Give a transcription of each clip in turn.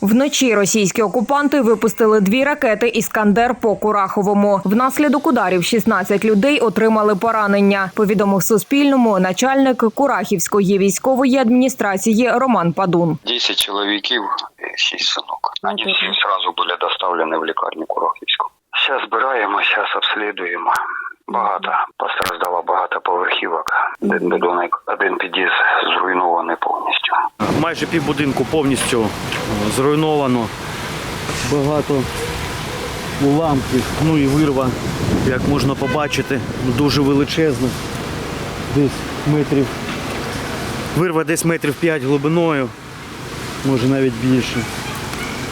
Вночі російські окупанти випустили дві ракети «Іскандер» по Кураховому. Внаслідок ударів 16 людей отримали поранення. Повідомив Суспільному начальник Курахівської військової адміністрації Роман Падун. 10 чоловіків і 6 синок. Вони всі одразу були доставлені в лікарню Курахівську. Зараз збираємо, зараз обслідуємо. Багато постраждало багато поверхівок. Один будинок, один під'їзд зруйнований повністю. Майже півбудинку повністю е, зруйновано. Багато уламків, ну і вирва, як можна побачити, дуже величезна. Десь метрів. Вирва десь метрів 5 глибиною, може навіть більше.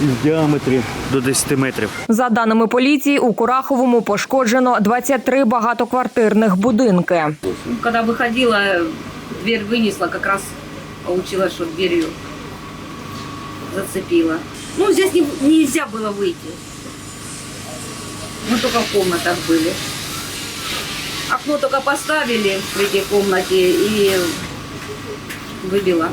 І в діаметрі до 10 метрів. За даними поліції, у Кураховому пошкоджено 23 багатоквартирних будинки. Ну, Когда выходила, дверь вынесла, как раз получилось, дверью зацепила. Ну, здесь не- нельзя было выйти. Мы только в комнатах были. Окно только поставили в этой комнате и выбило.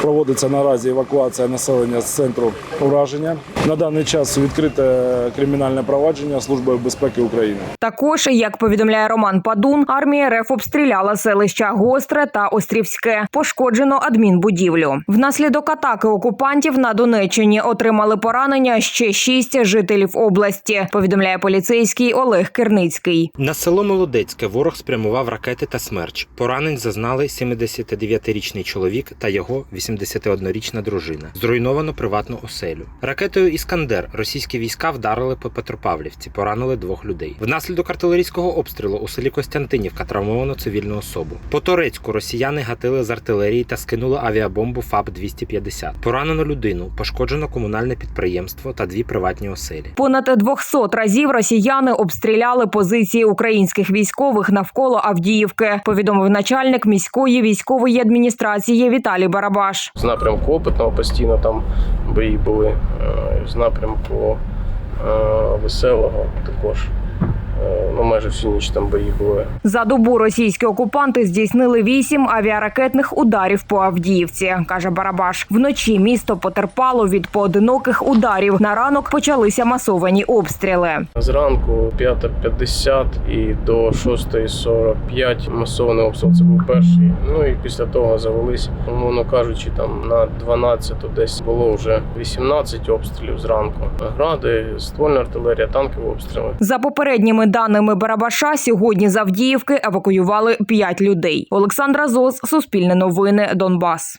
Проводиться наразі евакуація населення з центру ураження. На даний час відкрите кримінальне провадження Службою безпеки України. Також, як повідомляє Роман Падун, армія РФ обстріляла селища Гостре та Острівське. Пошкоджено адмінбудівлю. Внаслідок атаки окупантів на Донеччині отримали поранення ще шість жителів області. Повідомляє поліцейський Олег Керницький. На село Молодецьке ворог спрямував ракети та смерч. Поранень зазнали 79-річний чоловік та його 81-річна дружина. Зруйновано приватну оселю. Ракетою Іскандер російські війська вдарили по Петропавлівці, поранили двох людей. Внаслідок артилерійського обстрілу у селі Костянтинівка травмовано цивільну особу. По Торецьку росіяни гатили з артилерії та скинули авіабомбу ФАБ 250 Поранено людину, пошкоджено комунальне підприємство та дві приватні оселі. Понад 200 разів росіяни обстріляли позиції українських військових навколо Авдіївки. Повідомив начальник міської військової адміністрації Віталій Барабаш. з напрямку Опитного постійно там бої були, е, з напрямку е, Веселого також. Е, Ну, майже всю ніч там бої були. За добу російські окупанти здійснили вісім авіаракетних ударів по Авдіївці, каже Барабаш. Вночі місто потерпало від поодиноких ударів. На ранок почалися масовані обстріли. Зранку 5.50 і до 6.45 масований обстріл це був перший. Ну і після того завелись, умовно кажучи, там на 12 десь було вже 18 обстрілів зранку. Гради, ствольна артилерія, танкові обстріли. За попередніми даними Барабаша, сьогодні з Авдіївки евакуювали п'ять людей. Олександра Зос, Суспільне новини, Донбас.